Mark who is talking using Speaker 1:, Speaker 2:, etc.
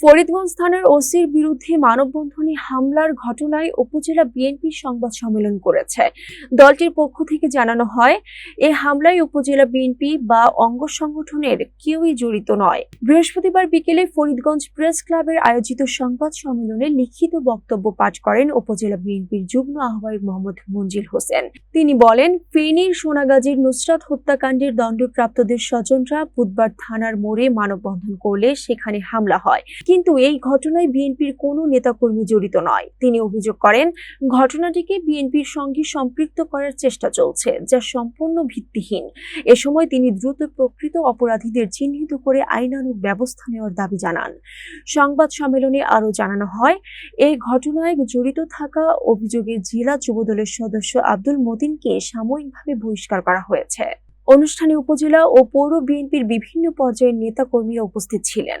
Speaker 1: ফরিদগঞ্জ থানার ওসির বিরুদ্ধে মানববন্ধনে হামলার ঘটনায় উপজেলা বিএনপি সংবাদ সম্মেলন করেছে। দলটির পক্ষ থেকে জানানো হয়, এ হামলায় উপজেলা বিএনপি বা অঙ্গ সংগঠনের কেউই জড়িত নয়। বৃহস্পতিবার বিকেলে ফরিদগঞ্জ প্রেস ক্লাবের আয়োজিত সংবাদ সম্মেলনে লিখিত বক্তব্য পাঠ করেন উপজেলা বিএনপির যুগ্ম আহ্বায়ক মোহাম্মদ মঞ্জিল হোসেন। তিনি বলেন, ফেনীর সোনাগাজীর নুসরাত হত্যাকাণ্ডের দণ্ডপ্রাপ্তদের স্বজনরা বুধবার থানার মোড়ে মানববন্ধন করলে সেখানে হামলা হয়। কিন্তু এই ঘটনায় বিএনপির কোনো নেতাকর্মী জড়িত নয়। তিনি অভিযোগ করেন, ঘটনাটিকে বিএনপির সঙ্গে সম্পৃক্ত করার চেষ্টা চলছে, যা সম্পূর্ণ ভিত্তিহীন। এ সময় তিনি দ্রুত প্রকৃত অপরাধীদের চিহ্নিত করে আইনানুগ ব্যবস্থা নেওয়ার দাবি জানান। সংবাদ সম্মেলনে আরও জানানো হয়, এই ঘটনায় জড়িত থাকা অভিযোগে জেলা যুবদলের সদস্য আব্দুল মতিনকে সাময়িকভাবে বহিষ্কার করা হয়েছে। অনুষ্ঠানে উপজেলা ও পৌর বিএনপির বিভিন্ন পর্যায়ের নেতাকর্মীরা উপস্থিত ছিলেন।